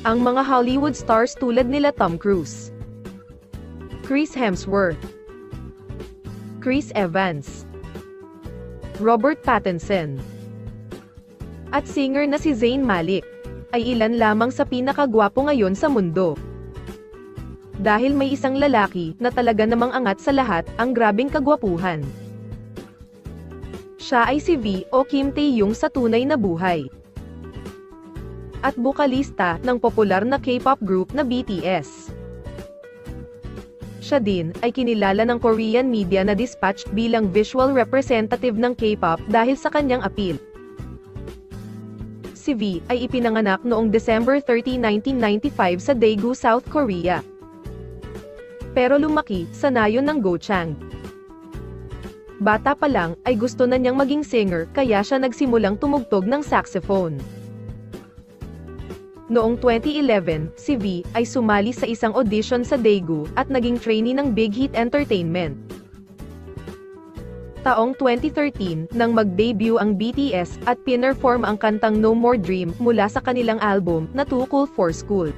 ang mga Hollywood stars tulad nila Tom Cruise, Chris Hemsworth, Chris Evans, Robert Pattinson, at singer na si Zayn Malik, ay ilan lamang sa pinakagwapo ngayon sa mundo. Dahil may isang lalaki na talaga namang angat sa lahat, ang grabing kagwapuhan. Siya ay si V o Kim Tae-young sa tunay na buhay. At bukalista ng popular na K-pop group na BTS. Siya din ay kinilala ng Korean media na dispatched bilang visual representative ng K-pop dahil sa kanyang appeal. Si V ay ipinanganak noong December 30, 1995 sa Daegu, South Korea. Pero lumaki sa nayon ng Gochang. Bata pa lang ay gusto na niyang maging singer kaya siya nagsimulang tumugtog ng saxophone. Noong 2011, si V ay sumali sa isang audition sa Daegu at naging trainee ng Big Hit Entertainment. Taong 2013, nang mag-debut ang BTS at pinerform ang kantang No More Dream mula sa kanilang album na Too Cool for School.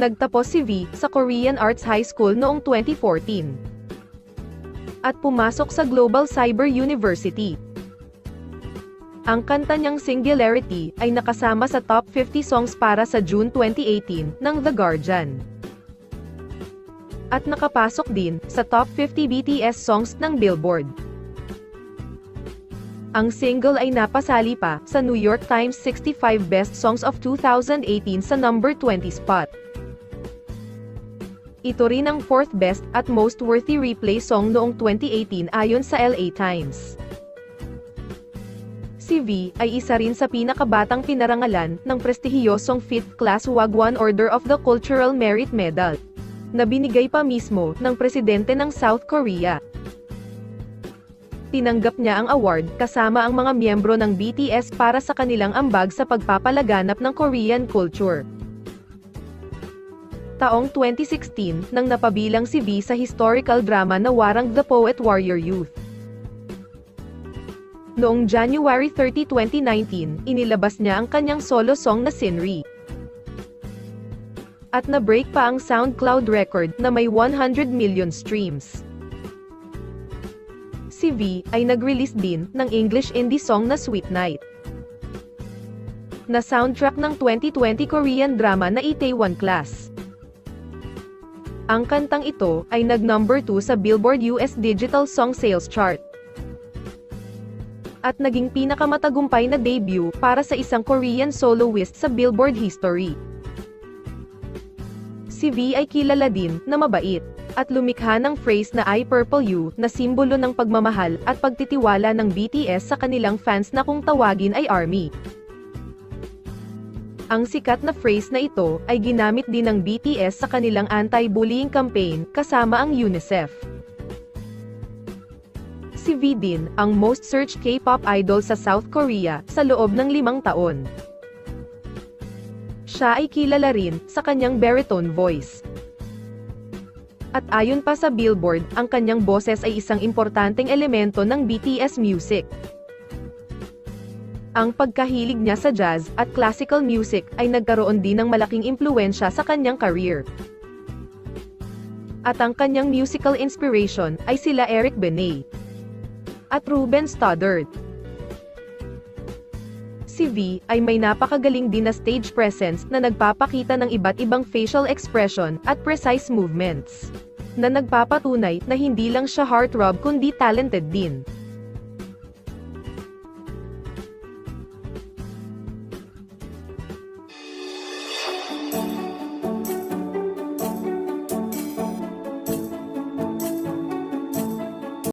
Nagtapos si V sa Korean Arts High School noong 2014. At pumasok sa Global Cyber University. Ang kanta niyang Singularity ay nakasama sa top 50 songs para sa June 2018 ng The Guardian. At nakapasok din sa top 50 BTS songs ng Billboard. Ang single ay napasali pa sa New York Times 65 Best Songs of 2018 sa number 20 spot. Ito rin ang fourth best at most worthy replay song noong 2018 ayon sa LA Times. Si V ay isa rin sa pinakabatang pinarangalan ng prestihiyosong 5th Class Wagwan Order of the Cultural Merit Medal, na binigay pa mismo ng presidente ng South Korea. Tinanggap niya ang award kasama ang mga miyembro ng BTS para sa kanilang ambag sa pagpapalaganap ng Korean culture. Taong 2016 nang napabilang si V sa historical drama na Warang the Poet Warrior Youth. Noong January 30, 2019, inilabas niya ang kanyang solo song na Sinri. At na-break pa ang SoundCloud record na may 100 million streams. Si V ay nag-release din ng English indie song na Sweet Night. Na soundtrack ng 2020 Korean drama na Itaewon Class. Ang kantang ito ay nag-number 2 sa Billboard US Digital Song Sales Chart at naging pinakamatagumpay na debut para sa isang Korean soloist sa Billboard history. Si V ay kilala din na mabait at lumikha ng phrase na I Purple You na simbolo ng pagmamahal at pagtitiwala ng BTS sa kanilang fans na kung tawagin ay ARMY. Ang sikat na phrase na ito ay ginamit din ng BTS sa kanilang anti-bullying campaign kasama ang UNICEF V din, ang most searched K-pop idol sa South Korea, sa loob ng limang taon. Siya ay kilala rin, sa kanyang baritone voice. At ayon pa sa Billboard, ang kanyang boses ay isang importanteng elemento ng BTS music. Ang pagkahilig niya sa jazz at classical music ay nagkaroon din ng malaking impluensya sa kanyang career. At ang kanyang musical inspiration ay sila Eric Benet at Ruben Stoddard. Si V ay may napakagaling din na stage presence na nagpapakita ng iba't ibang facial expression at precise movements na nagpapatunay na hindi lang siya heartthrob kundi talented din.